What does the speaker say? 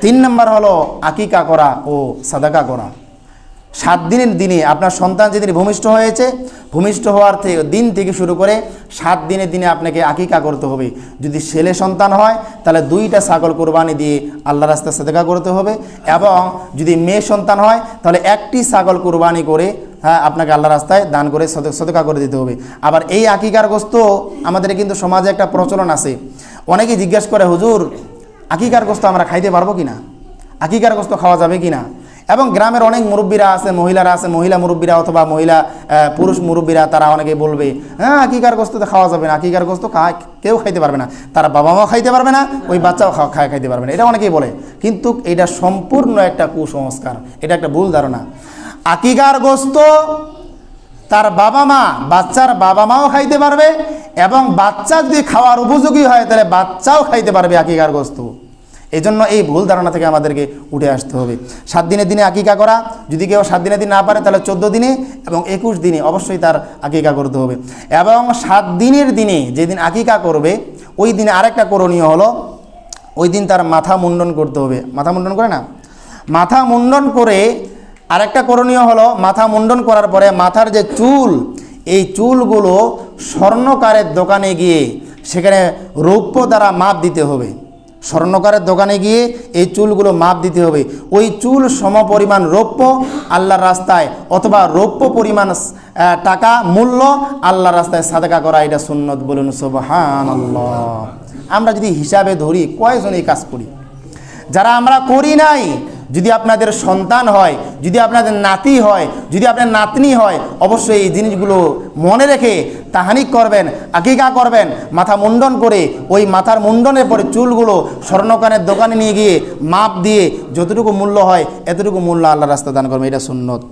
তিন নম্বর হলো আকিকা করা ও সাদাকা করা। সাত দিনের দিনে আপনার সন্তান যেদিন ভূমিষ্ঠ হয়েছে, ভূমিষ্ঠ হওয়ার থেকে দিন থেকে শুরু করে সাত দিনের দিনে আপনাকে আকিকা করতে হবে। যদি ছেলে সন্তান হয়, তাহলে দুইটা ছাগল কোরবানি দিয়ে আল্লাহ রাস্তায় সাদাকা করতে হবে এবং যদি মেয়ে সন্তান হয়, তাহলে একটি ছাগল কোরবানি করে হ্যাঁ আপনাকে আল্লাহ রাস্তায় দান করে সদ- সদকা করে দিতে হবে। আবার এই আকিকার গোস্ত আমাদের কিন্তু সমাজে একটা প্রচলন আছে। অনেকেই জিজ্ঞেস করে, হুজুর আকিকার গোস্ত আমরা খাইতে পারব কি না আকিকার গোস্ত খাওয়া যাবে কি না এবং গ্রামের অনেক মুরব্বীরা আছে, মহিলারা আছে, মহিলা মুরব্বীরা অথবা মহিলা পুরুষ মুরব্বীরা, তারা অনেকে বলবে হ্যাঁ আকিকার গোস্ত তো খাওয়া যাবে না, আকিকার গোস্ত কেউ খাইতে পারবে না, তার বাবা মাও খাইতে পারবে না, ওই বাচ্চাও খায়, খাইতে পারবে না। এটা অনেকেই বলে। কিন্তু এটা সম্পূর্ণ একটা কুসংস্কার, এটা একটা ভুল ধারণা। আকিকার গোস্ত তার বাবা মা বাচ্চার বাবা মাও খাইতে পারবে এবং বাচ্চা যদি খাওয়ার উপযোগী হয়, তাহলে বাচ্চাও খাইতে পারবে আকিকার গোস্ত। এই জন্য এই ভুল ধারণা থেকে আমাদেরকে উঠে আসতে হবে। সাত দিনের দিনে আকিকা করা, যদি কেউ সাত দিনের দিন না পারে, তাহলে চোদ্দ দিনে এবং একুশ দিনে অবশ্যই তার আকিকা করতে হবে। এবং সাত দিনের দিনে যেদিন আকিকা করবে, ওই দিনে আরেকটা করণীয় হলো, ওই দিন তার মাথা মুন্ডন করতে হবে। মাথা মুন্ডন করে না? মাথা মুন্ডন করে আরেকটা করণীয় হলো, মাথা মুন্ডন করার পরে মাথার যে চুল, এই চুলগুলো স্বর্ণকারের দোকানে গিয়ে সেখানে রৌপ্য দ্বারা মাপ দিতে হবে। স্বর্ণকারের দোকানে গিয়ে এই চুলগুলো মাপ দিতে হবে। ওই চুল সম পরিমাণ রৌপ্য আল্লাহর রাস্তায় অথবা রৌপ্য পরিমাণ টাকা মূল্য আল্লাহর রাস্তায় সাদাকা করা, এটা সুন্নত বলুন সোবাহান আমরা যদি হিসাবে ধরি, কয়জন এই কাজ করি? যারা আমরা করি নাই যদি আপনাদের সন্তান হয়, যদি আপনাদের নাতি হয়, যদি আপনার নাতনি হয়, অবশ্যই এই জিনিসগুলো মনে রেখে তাহানিক করবেন, আকিকা করবেন, মাথা মুন্ডন করে ওই মাথার মুন্ডনের পরে চুলগুলো স্বর্ণকানের দোকানে নিয়ে গিয়ে মাপ দিয়ে যতটুকু মূল্য হয়, এতটুকু মূল্য আল্লাহ রাস্তা দান করবেন এটা সুন্নত।